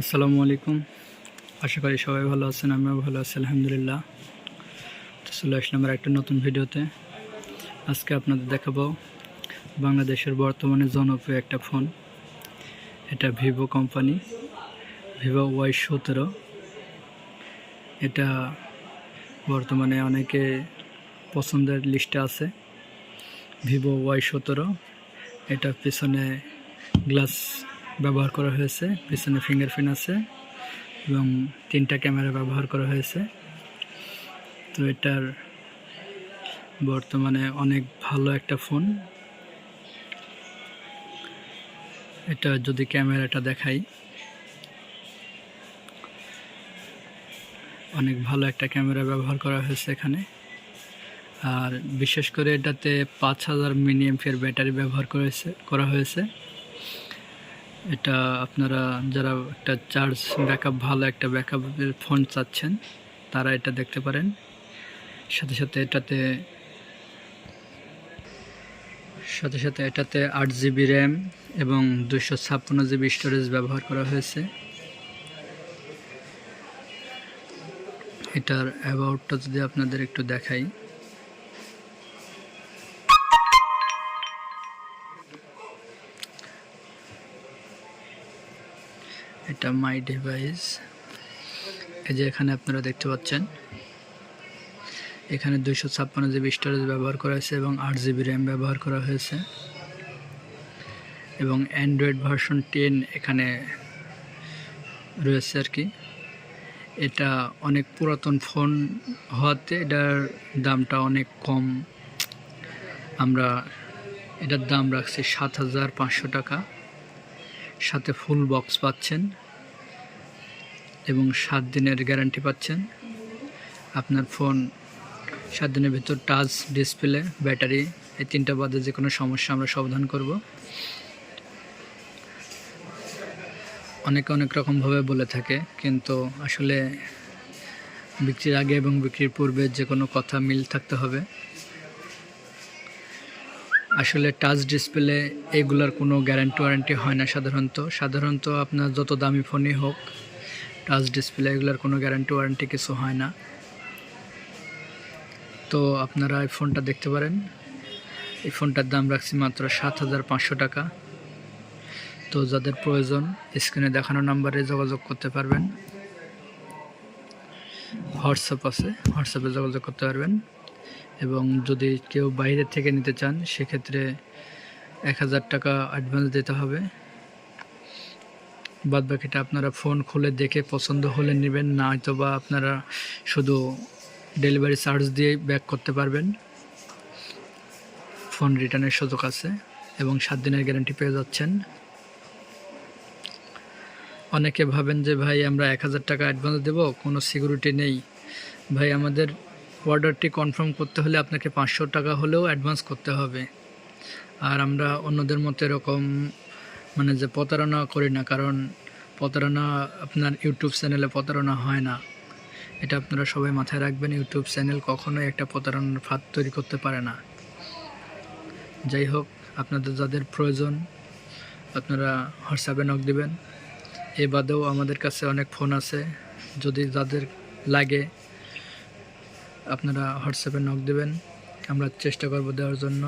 আসসালামু আলাইকুম। আশা করি সবাই ভালো আছেন, আমিও ভালো আছি, আলহামদুলিল্লাহ। তো চলে আসলাম একটা নতুন ভিডিওতে। আজকে আপনাদের দেখাবো বাংলাদেশের বর্তমানে জনপ্রিয় একটা ফোন। এটা ভিভো কোম্পানি, ভিভো ওয়াই সতেরো। এটা বর্তমানে অনেকে পছন্দের লিস্টে আছে। ভিভো ওয়াই সতেরো, এটা পিছনে গ্লাস ব্যবহার করা হয়েছে, পিছনে ফিঙ্গারপ্রিন্ট আছে এবং তিনটা ক্যামেরা ব্যবহার করা হয়েছে। তো এটার বর্তমানে অনেক ভালো একটা ফোন। এটা যদি ক্যামেরাটা দেখাই, অনেক ভালো একটা ক্যামেরা ব্যবহার করা হয়েছে এখানে। আর বিশেষ করে এটাতে পাঁচ হাজার মিনি এমফের ব্যাটারি ব্যবহার করেছে, করা হয়েছে। এটা আপনারা যারা একটা চার্জ ব্যাকআপ, ভালো একটা ব্যাকআপের ফোন চাচ্ছেন, তারা এটা দেখতে পারেন। সাথে সাথে এটাতে, সাথে সাথে এটাতে আট জিবি র্যাম এবং দুশো ছাপ্পান্ন জিবি স্টোরেজ ব্যবহার করা হয়েছে। এটার অ্যাবাউটটা যদি আপনাদের একটু দেখাই। এটা মাই ডিভাইস এই যে এখানে আপনারা দেখতে পাচ্ছেন। এখানে দুইশো ছাপ্পান্ন জিবি স্টোরেজ ব্যবহার করা হয়েছে এবং আট জিবি র্যাম ব্যবহার করা হয়েছে। এবং অ্যান্ড্রয়েড ভার্সন টেন এখানে রয়েছে আর কি এটা অনেক পুরাতন ফোন হওয়াতে এটার দামটা অনেক কম। আমরা এটার দাম রাখছি সাত হাজার পাঁচশো টাকা। সাথে ফুল বক্স পাচ্ছেন এবং সাত দিনের গ্যারান্টি পাচ্ছেন। আপনার ফোন সাত দিনের ভিতর টাচ ডিসপ্লে ব্যাটারি এই তিনটা বাদে যে কোনো সমস্যা আমরা সমাধান করব। অনেকে অনেক রকমভাবে বলে থাকে, কিন্তু আসলে বিক্রির আগে এবং বিক্রির পূর্বে যে কোনো কথা মিল থাকতে হবে। আসলে টাচ ডিসপ্লে এগুলার কোনো গ্যারান্টি ওয়ারেন্টি হয় না সাধারণত। সাধারণত আপনার যত দামি ফোনই হোক টাচ ডিসপ্লে এগুলার কোনো গ্যারান্টি ওয়ারেন্টি কিছু হয় না। তো আপনারা এই ফোনটা দেখতে পারেন। এই ফোনটার দাম রাখছি মাত্র সাত হাজার পাঁচশো টাকা। তো যাদের প্রয়োজন স্ক্রিনে দেখানো নাম্বারে যোগাযোগ করতে পারবেন। হোয়াটসঅ্যাপ আছে, হোয়াটসঅ্যাপে যোগাযোগ করতে পারবেন। এবং যদি কেউ বাইরে থেকে নিতে চান, সেক্ষেত্রে এক হাজার টাকা অ্যাডভান্স দিতে হবে। বাদ বাকিটা আপনারা ফোন খুলে দেখে পছন্দ হলে নেবেন, না হয়তো বা আপনারা শুধু ডেলিভারি চার্জ দিয়ে ব্যাক করতে পারবেন। ফোন রিটার্নের সুযোগ আছে এবং সাত দিনের গ্যারান্টি পেয়ে যাচ্ছেন। অনেকে ভাবেন যে, ভাই, আমরা এক হাজার টাকা অ্যাডভান্স দেবো, কোনো সিকিউরিটি নেই। ভাই, আমাদের অর্ডারটি কনফার্ম করতে হলে আপনাকে পাঁচশো টাকা হলেও অ্যাডভান্স করতে হবে। আর আমরা অন্যদের মতো এরকম মানে যে প্রতারণা করি না, কারণ প্রতারণা আপনার ইউটিউব চ্যানেলে প্রতারণা হয় না। এটা আপনারা সবাই মাথায় রাখবেন, ইউটিউব চ্যানেল কখনোই একটা প্রতারণার ফাঁদ তৈরি করতে পারে না। যাই হোক, আপনাদের যাদের প্রয়োজন, আপনারা হোয়াটসঅ্যাপে নক দিবেন। এ বাদেও আমাদের কাছে অনেক ফোন আছে। যদি যাদের লাগে আপনারা হোয়াটসঅ্যাপে নক দেবেন। আমরা চেষ্টা করব দেওয়ার জন্য।